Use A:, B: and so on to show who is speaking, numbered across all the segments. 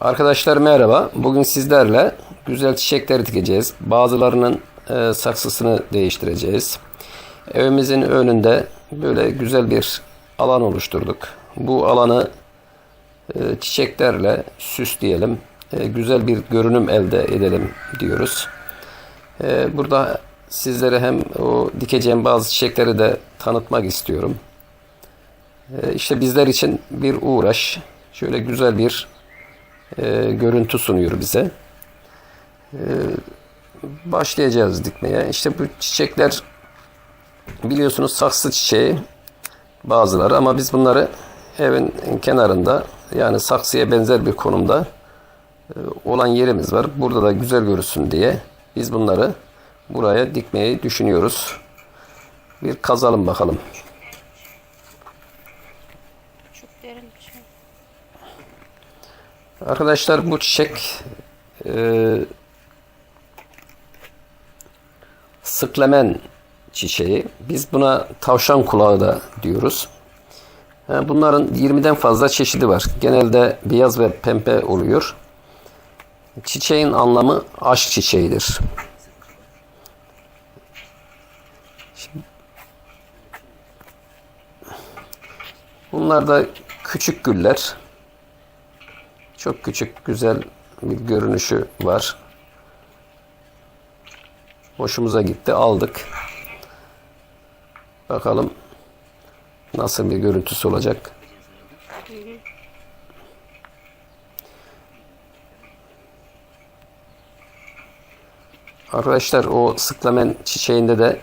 A: Arkadaşlar merhaba. Bugün sizlerle güzel çiçekler dikeceğiz. Bazılarının e, saksısını değiştireceğiz. Evimizin önünde böyle güzel bir alan oluşturduk. Bu alanı e, çiçeklerle süsleyelim. E, güzel bir görünüm elde edelim diyoruz. E, burada sizlere hem o dikeceğim bazı çiçekleri de tanıtmak istiyorum. E, işte bizler için bir uğraş. Şöyle güzel bir e, görüntü sunuyor bize. E, başlayacağız dikmeye. İşte bu çiçekler biliyorsunuz saksı çiçeği bazıları ama biz bunları evin kenarında yani saksıya benzer bir konumda e, olan yerimiz var. Burada da güzel görünsün diye biz bunları buraya dikmeyi düşünüyoruz. Bir kazalım bakalım.
B: Çok derin bir şey.
A: Arkadaşlar bu çiçek e, sıklemen çiçeği. Biz buna tavşan kulağı da diyoruz. Ha, Bunların 20'den fazla çeşidi var. Genelde beyaz ve pembe oluyor. Çiçeğin anlamı aşk çiçeğidir. Bunlar da küçük güller. Çok küçük, güzel bir görünüşü var. Hoşumuza gitti, aldık. Bakalım nasıl bir görüntüsü olacak. Arkadaşlar o sıklamen çiçeğinde de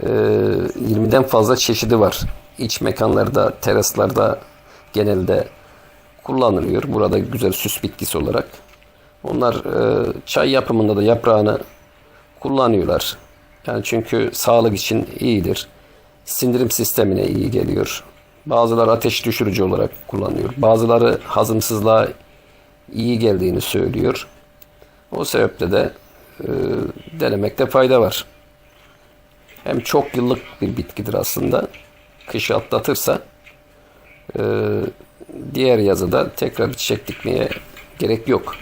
A: e, 20'den fazla çeşidi var. İç mekanlarda, teraslarda genelde kullanılıyor. Burada güzel süs bitkisi olarak. Onlar e, çay yapımında da yaprağını kullanıyorlar. Yani çünkü sağlık için iyidir. Sindirim sistemine iyi geliyor. Bazıları ateş düşürücü olarak kullanıyor. Bazıları hazımsızlığa iyi geldiğini söylüyor. O sebeple de e, denemekte fayda var. Hem çok yıllık bir bitkidir aslında. Kışı atlatırsa e, diğer yazıda tekrar çiçek dikmeye gerek yok.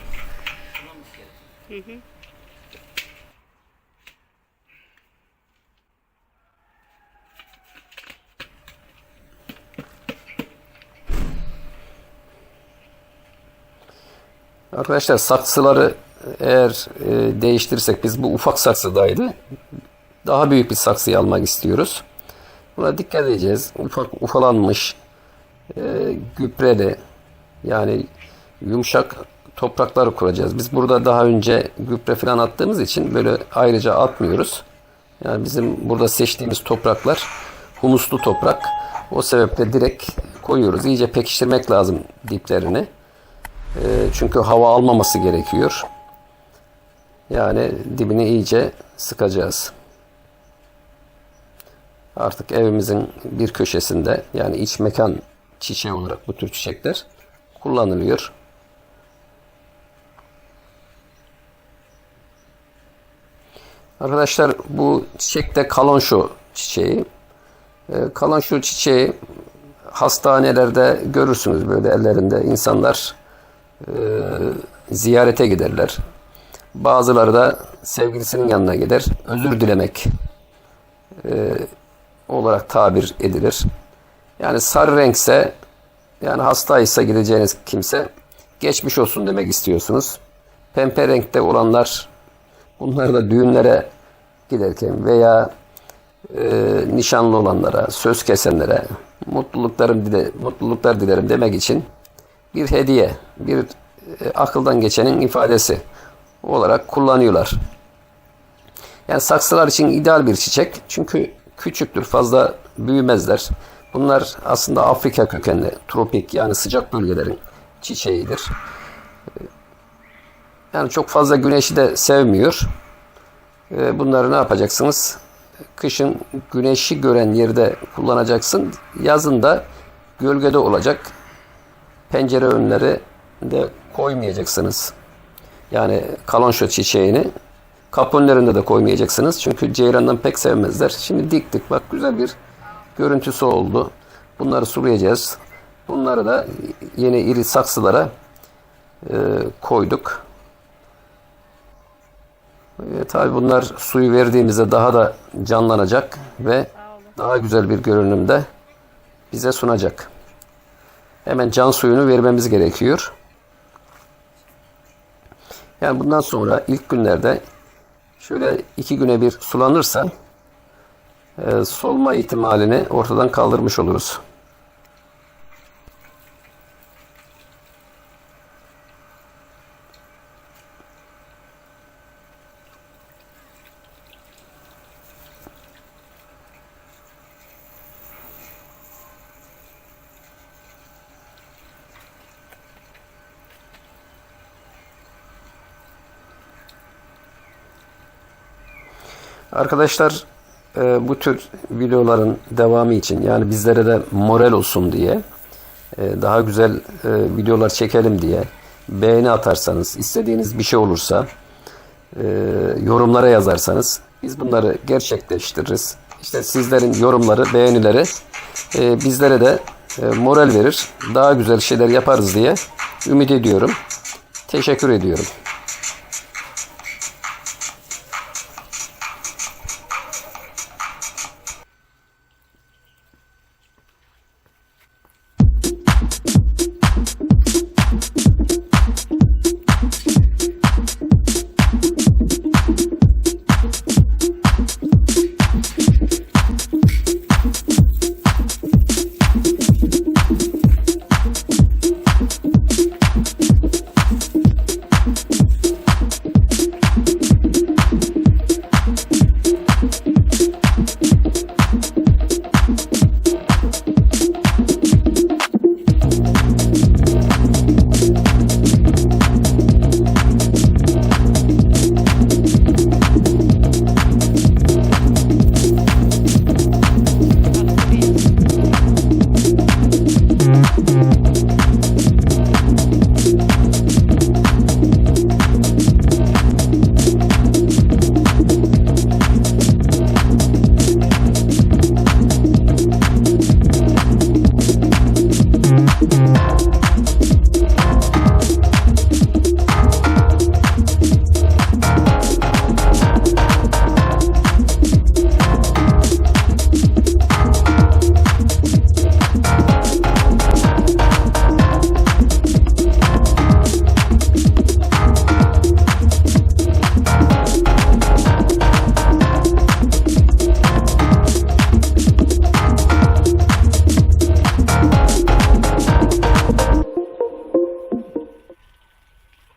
A: Arkadaşlar saksıları eğer e, değiştirirsek biz bu ufak saksıdaydı. Daha büyük bir saksıyı almak istiyoruz. Buna dikkat edeceğiz. Ufak ufalanmış e, gübreli yani yumuşak toprakları kuracağız. Biz burada daha önce gübre falan attığımız için böyle ayrıca atmıyoruz. Yani bizim burada seçtiğimiz topraklar humuslu toprak. O sebeple direkt koyuyoruz. İyice pekiştirmek lazım diplerini. E, çünkü hava almaması gerekiyor. Yani dibini iyice sıkacağız. Artık evimizin bir köşesinde yani iç mekan çiçeği olarak bu tür çiçekler kullanılıyor. Arkadaşlar bu çiçek de kalonşo çiçeği. Ee, kalonşo çiçeği hastanelerde görürsünüz böyle ellerinde insanlar e, ziyarete giderler. Bazıları da sevgilisinin yanına gider. Özür dilemek e, olarak tabir edilir. Yani sarı renkse yani hastaysa gideceğiniz kimse geçmiş olsun demek istiyorsunuz. Pembe renkte olanlar bunlar da düğünlere giderken veya e, nişanlı olanlara, söz kesenlere mutluluklarım dile, mutluluklar dilerim demek için bir hediye, bir e, akıldan geçenin ifadesi olarak kullanıyorlar. Yani saksılar için ideal bir çiçek. Çünkü küçüktür, fazla büyümezler. Bunlar aslında Afrika kökenli, tropik yani sıcak bölgelerin çiçeğidir. Yani çok fazla güneşi de sevmiyor. Ee, Bunları ne yapacaksınız? Kışın güneşi gören yerde kullanacaksın. Yazın da gölgede olacak. Pencere önleri de koymayacaksınız. Yani kalonşo çiçeğini kapı önlerinde de koymayacaksınız. Çünkü ceyrandan pek sevmezler. Şimdi diktik. Bak güzel bir görüntüsü oldu. Bunları sulayacağız. Bunları da yeni iri saksılara e, koyduk. E, tabii bunlar suyu verdiğimizde daha da canlanacak ve daha güzel bir görünümde bize sunacak. Hemen can suyunu vermemiz gerekiyor. Yani bundan sonra ilk günlerde şöyle iki güne bir sulanırsa e, solma ihtimalini ortadan kaldırmış oluruz. Arkadaşlar e, bu tür videoların devamı için yani bizlere de moral olsun diye e, daha güzel e, videolar çekelim diye beğeni atarsanız istediğiniz bir şey olursa e, yorumlara yazarsanız biz bunları gerçekleştiririz. İşte sizlerin yorumları, beğenileri e, bizlere de e, moral verir. Daha güzel şeyler yaparız diye ümit ediyorum. Teşekkür ediyorum.